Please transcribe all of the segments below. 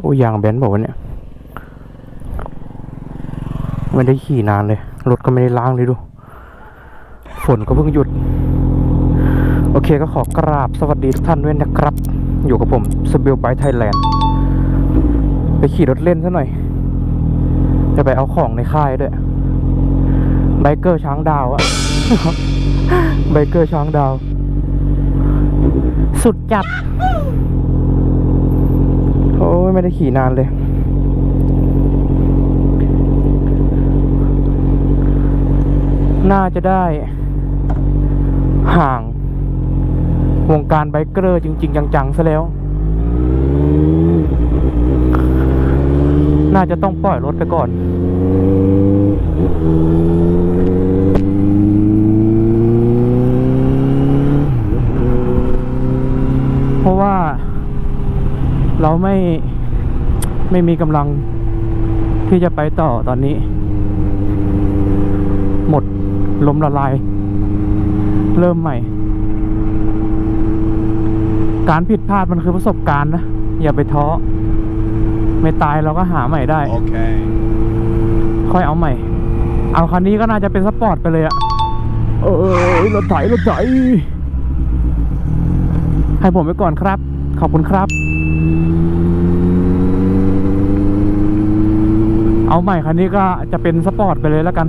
โอ้ยางแบนบอกว่าเนี่ยไม่ได้ขี่นานเลย รถก็ไม่ได้ล้างเลยดู ฝนก็เพิ่งหยุด โอเคก็ขอกราบสวัสดีทุกท่านด้วยนะครับ อยู่กับผมสเบลไบไทยแลนด์ไปขี่รถเล่นซะหน่อย จะไปเอาของในค่ายด้วยไบเกอร์ช้างดาวอะไบเกอร์ช้างดาว สุดจัด อ้ยไม่ได้ขี่นานเลย น่าจะได้ ห่าง วงการไบเกอร์จริง ๆ จังๆซะแล้ว น่าจะต้องปล่อยรถไปก่อน เพราะว่า เราไม่ไม่มีกำลังที่จะไปต่อตอนนี้ หมดลมละลาย เริ่มใหม่ การผิดพลาดมันคือประสบการณ์นะ อย่าไปท้อ ไม่ตายเราก็หาใหม่ได้ Okay. ค่อยเอาใหม่ เอาคันนี้ก็น่าจะเป็นสปอร์ตไปเลยอะเออรถไถรถไถให้ผมไปก่อนครับ ขอบคุณครับ เอาใหม่คันนี้ก็จะเป็นสปอร์ตไปเลยแล้วกัน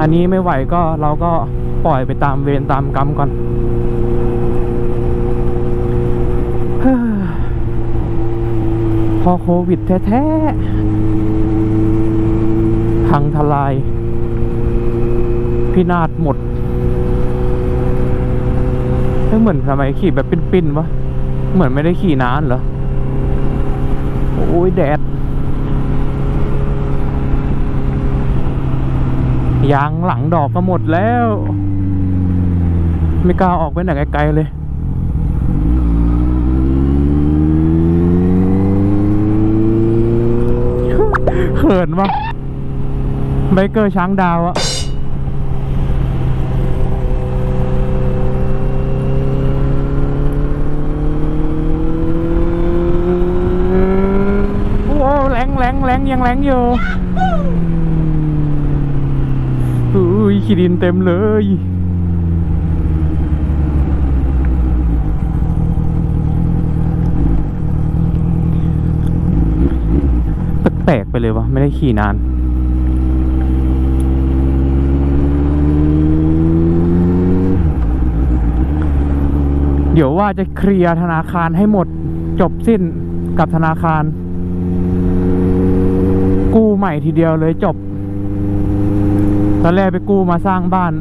อันนี้ไม่ไหวก็เราก็ปล่อยไปตามเวรตามกรรมก่อนพอโควิดแท้ๆพังทลาย พินาศหมดไม่เหมือนทำไมขี่แบบปิ้นๆวะ เหมือนไม่ได้ขี่นานเหรอ โอ้ยแดด ยางหลังดอกก็หมดแล้ว ไม่กล้าออกไปไหนไกลๆเลยเขินวะไบเกอร์ช้างดาวอะโอ้แรงแรงแรง ยังแรงอยู่อุ้ยขี้ดินเต็มเลยแปลกไปเลยวะไม่ได้ขี่นานเดี๋ยวว่าจะเคลียร์ธนาคารให้หมดจบสิ้นกับธนาคาร กู้ใหม่ทีเดียวเลยจบ ตอนแรกไปกู้มาสร้างบ้าน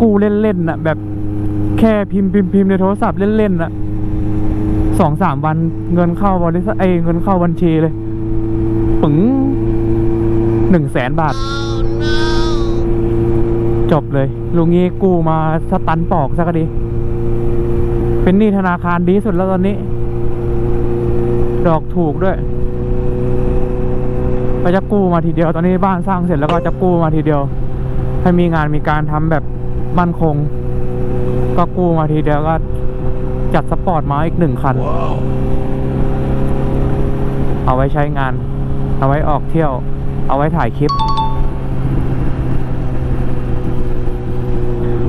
กู้เล่นๆน่ะ แบบแค่พิมพ์พิมพ์พิมพ์ในโทรศัพท์เล่นๆน่ะสองสามวันเงินเข้าบริษัทเอเงินเข้าบัญชีเลยปึ๋งหนึ่งแสนบาท จบเลย ลุงงี้กู้มาสตันปอกสักดี เป็นหนี้ธนาคารดีสุดแล้วตอนนี้ ดอกถูกด้วย ก็จะกู้มาทีเดียว ตอนนี้บ้านสร้างเสร็จแล้วก็จะกู้มาทีเดียว ให้มีงานมีการทำแบบมั่นคง ก็กู้มาทีเดียวก็จัดสปอร์ตมาอีกหนึ่งคัน Whoa. เอาไว้ใช้งาน เอาไว้ออกเที่ยว เอาไว้ถ่ายคลิป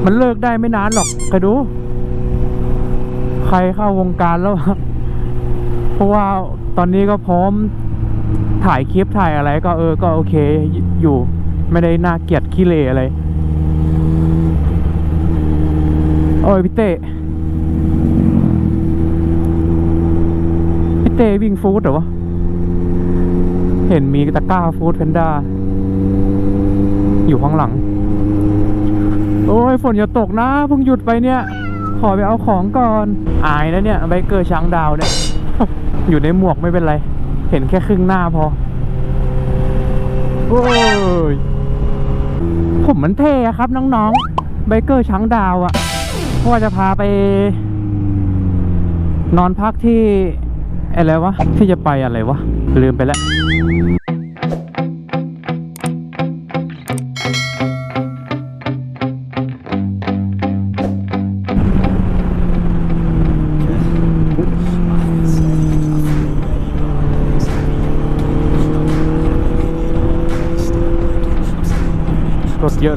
มันเลิกได้ไม่นานหรอกใครดู ใครเข้าวงการแล้ว เพราะว่าตอนนี้ก็พร้อม ถ่ายคลิปถ่ายอะไรก็เออก็โอเคอยู่ไม่ได้น่าเกลียดขี้เละอะไร โอ้ยพี่เต้พี่เต้วิ่งฟู้ดเหรอวะ เห็นมีตะกร้าฟู้ดแพนด้า อยู่ข้างหลัง โอ้ยฝนอย่าตกนะเพิ่งหยุดไปเนี่ย ขอไปเอาของก่อน อายนะเนี่ยไบเกอร์ช้างดาวเนี่ย อยู่ในหมวกไม่เป็นไร เห็นแค่ครึ่งหน้าพอ โอ้ย ผมมันเท่อะครับน้องๆไบเกอร์ช้างดาวอะว่าจะพาไป นอนพักที่อะไรวะ ที่จะไปอะไรวะ ลืมไปแล้ว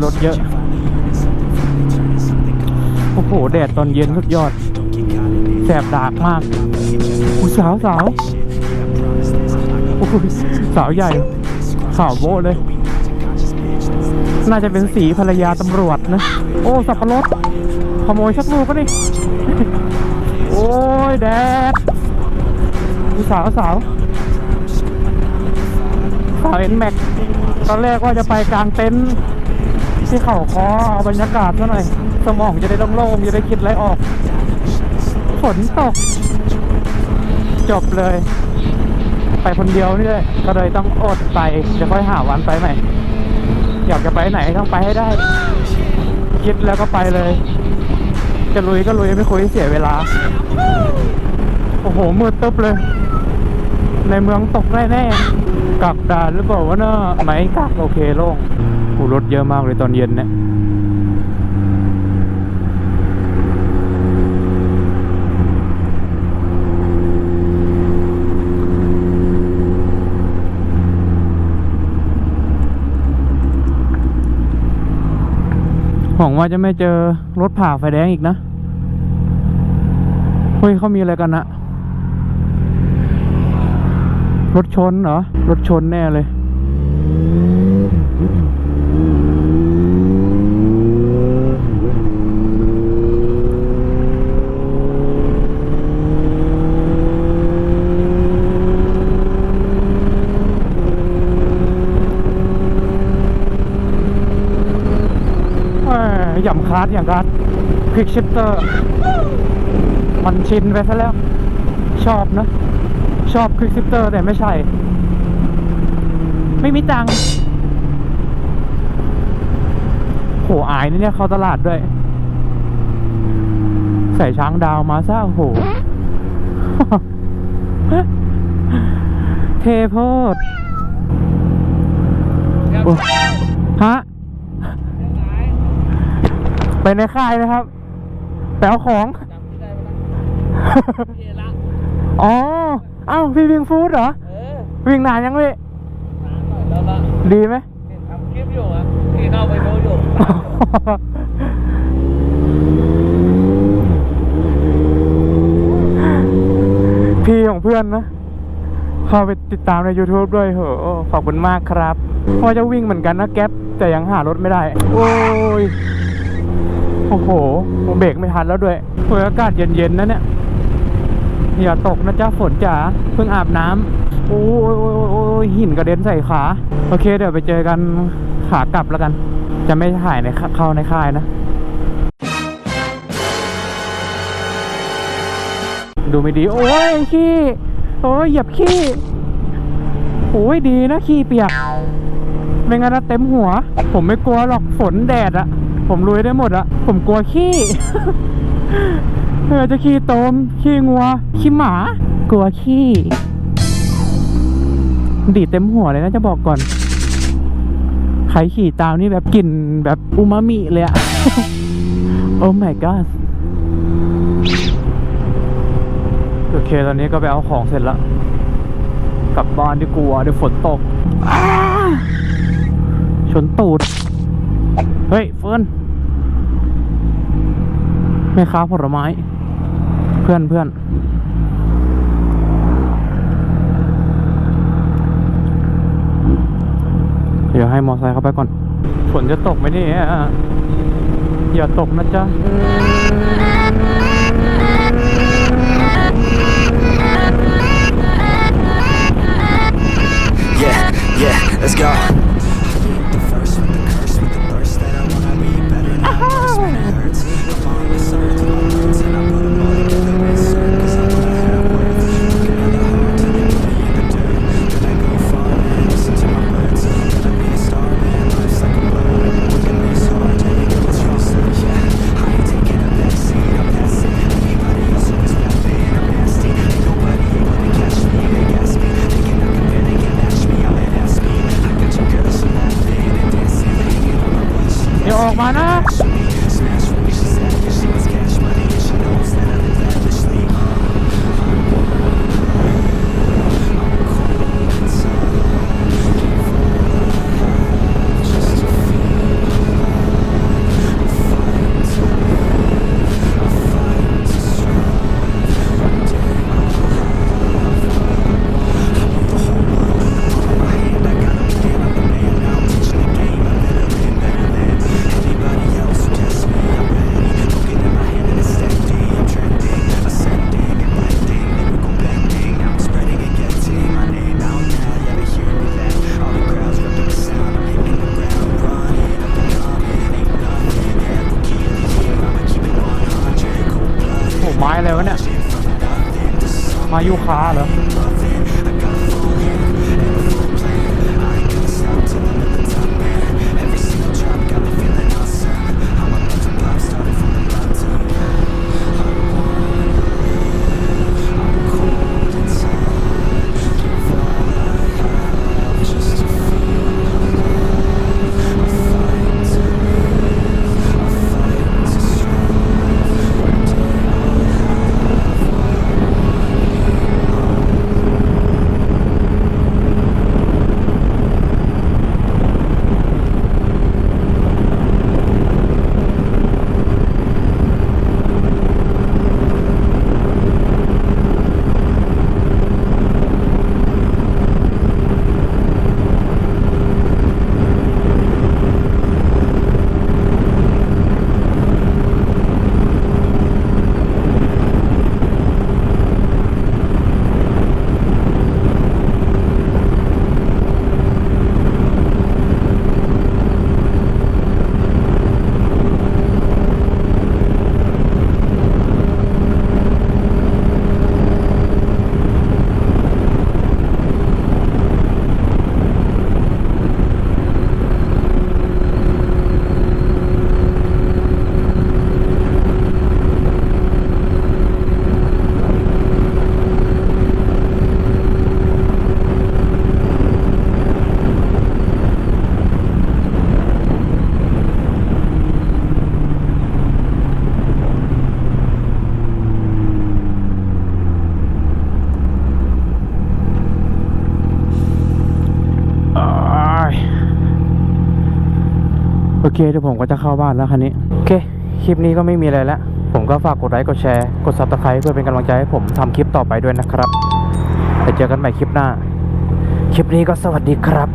รถเยอะ โอ้โห แดดตอนเย็นสุดยอด แสบดากมากอุยสาวสาวโอ้โหสาวใหญ่ขาวโบ้เลย น่าจะเป็นสีภรรยาตำรวจนะ โอ้ สับปะรด ขโมยชักลูกก็ดิ โอ้ย แดดอุยสาวสาวสาวเอ็นแม็กตอนแรกว่าจะไปกลางเต็นท์ ที่เขาคอเอาบรรยากาศซะหน่อย สมองจะได้โล่งๆจะได้คิดอะไรออก ฝนตก จบเลย ไปคนเดียวนี่เลยก็เลยต้องอดไปจะค่อยหาวันไปใหม่ อยากจะไปไหนต้องไปให้ได้ คิดแล้วก็ไปเลย จะลุยก็ลุยไม่คุยเสียเวลา โอ้โหมืดตึ๊บเลย ในเมืองตกแน่ๆกักด่านหรือเปล่าวะเนอะไหมกักโอเคโล่ง โอ้รถเยอะมากเลยตอนเย็นเนี่ยหวังว่าจะไม่เจอรถผ่าไฟแดงอีกนะ เฮ้ยเขามีอะไรกันนะ รถชนเหรอ รถชนแน่เลย แหม่หย่ำคาร์ดอย่างการคลิกชิปเตอร์ มันชินไปซะแล้ว ชอบนะ ชอบคลิกชิปเตอร์แต่ไม่ใช่ ไม่มีตังโหอายนะเนี่ยเข้าตลาดด้วย ใส่ช้างดาวมาซะโอ้โหเทโพดโอ้ฮะ ในค่ายนะครับแปลของอ๋อ เอ้าพี่วิ่งฟู้ดเหรอ เออวิ่งนานยังพี่แล้วละดีไหม เห็นทำคลิปอยู่อะที่เข้าไปดูอยู่พี่ของเพื่อนนะ เข้าไปติดตามใน YouTube ด้วยเหอะขอบคุณมากครับว่าจะวิ่งเหมือนกันนะแก๊ปแต่ยังหารถไม่ได้ โอ้ย โอ้โหเบรกไม่ทันแล้วด้วยโอ้ยอากาศเย็นๆนะเนี่ยอย่าตกนะจ๊ะฝนจ๋าเพิ่งอาบน้ำโอ้ยโอ้ยโอ้ยโอ้ยหินกระเด็นใส่ขา โอเค เดี๋ยวไปเจอกันขากลับแล้วกัน จะไม่ถ่ายในเข้าในค่ายนะ ดูไม่ดี โอ้ยขี้โอ้ยเหยียบขี้โอ้ยดีนะขี้เปียกไม่งั้นเต็มหัว ผมไม่กลัวหรอกฝนแดดอะ ผมลุยได้หมดอะผมกลัวขี้เออจะขี้โตม ขี้งัว ขี้หมา กลัวขี้ ดีดเต็มหัวเลยนะจะบอกก่อนใครขี่ตามนี่แบบกลิ่นแบบอูมามิเลยอะโอ้ my god โอเค ตอนนี้ก็ไปเอาของเสร็จแล้ว กลับบ้านดีกว่าเดี๋ยวฝนตกชนตูด เฮ้ยเฟิร์นแม่ค้าผลไม้ เพื่อนเพื่อนเดี๋ยวให้มอไซค์เข้าไปก่อน ฝนจะตกไหมเนี่ยอย่าตกนะจ๊ะ Yeah, yeah, let's go. เห อเคเดี๋ยวผมก็จะเข้าบ้านแล้วคันนี้ โอเค คลิปนี้ก็ไม่มีอะไรแล้ว ผมก็ฝากกดไลค์กดแชร์ กดซับสไครต์เพื่อเป็นกำลังใจให้ผมทำคลิปต่อไปด้วยนะครับไปเจอกันใหม่คลิปหน้า คลิปนี้ก็สวัสดีครับ